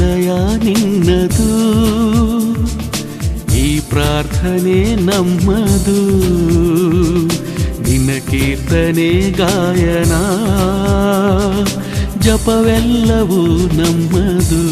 ಹೃದಯ ನಿನ್ನದು ಈ ಪ್ರಾರ್ಥನೆ ನಮ್ಮದು ನಿನ್ನ ಕೀರ್ತನೆ ಗಾಯನ ಜಪವೆಲ್ಲವೂ ನಮ್ಮದು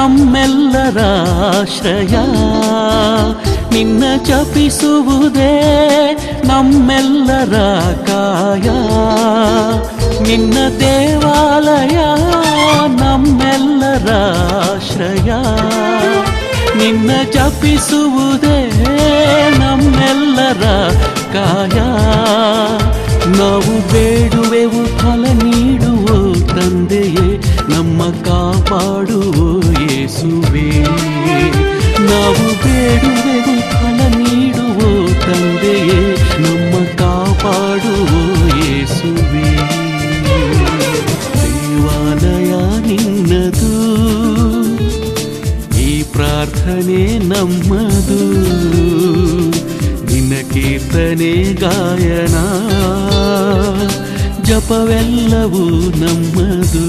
ನಮ್ಮೆಲ್ಲರ ಆಶ್ರಯ. ನಿನ್ನ ಜಪಿಸುವುದೇ ನಮ್ಮೆಲ್ಲರ ಕಾಯ. ನಿನ್ನ ದೇವಾಲಯ ನಮ್ಮೆಲ್ಲರ ಆಶ್ರಯ. ನಿನ್ನ ಜಪಿಸುವುದೇ ನಮ್ಮೆಲ್ಲರ ಕಾಯ. ನಾವು ಬೇಡುವೆವು ಫಲ ನೀಡುವ ತಂದೆಯೇ, ನಮ್ಮ ಕಾಪಾಡುವ ಯೇಸುವೆ ನಾವು ಬೇಡುವೆವು ಫಲ ನೀಡುವ ತಂದೆಯೇ ನಮ್ಮ ಕಾಪಾಡುವ ಯೇಸುವೆ ದೇವಾಲಯ ನಿನ್ನದು ಈ ಪ್ರಾರ್ಥನೆ ನಮ್ಮದು ನಿನ್ನ ಕೀರ್ತನೆ ಗಾಯನ ಜಪವೆಲ್ಲವೂ ನಮ್ಮದು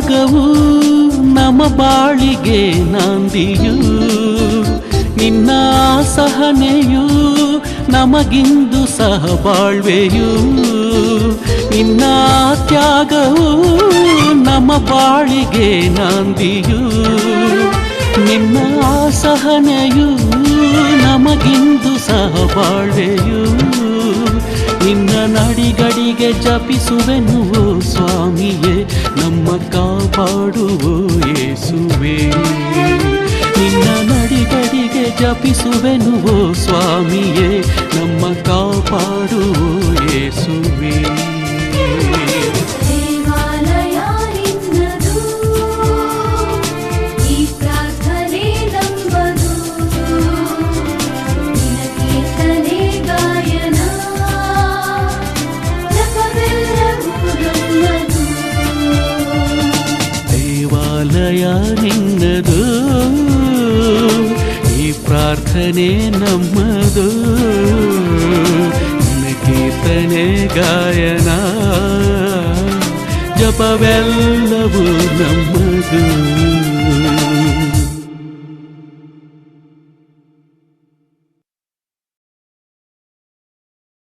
ತ್ಯಾಗವು ನಮ್ಮ ಬಾಳಿಗೆ ನಾಂದಿಯು. ನಿನ್ನ ಸಹನೆಯು ನಮಗಿಂದು ಸಹ ಬಾಳ್ವೆಯು. ನಿನ್ನ ತ್ಯಾಗವು ನಮ್ಮ ಬಾಳಿಗೆ ನಾಂದಿಯು. ನಿನ್ನ ಸಹನೆಯು ನಮಗಿಂದು ಸಹ ಬಾಳ್ವೆಯು. ನಿನ್ನ ನಡಿಗಡಿಗೆ ಜಪಿಸುವೆನು ಸ್ವಾಮಿಯೇ. ನಮ್ಮ ಕಾಪಾಡುವು ಯೇಸುವೆ. ನಿನ್ನ ನಡಿಗಡಿಗೆ ಜಪಿಸುವೆನು ಓ ಸ್ವಾಮಿಯೇ ನಮ್ಮ ಕಾಪಾಡುವು ಯೇಸುವೆ ದೇವಾಲಯ ನಿನ್ನದು ಈ ಪ್ರಾರ್ಥನೆ ನಮ್ಮದು ನಿನ್ನ ಕೀರ್ತನೆ ಗಾಯನ ಜಪವೆಲ್ಲವೂ ನಮ್ಮದು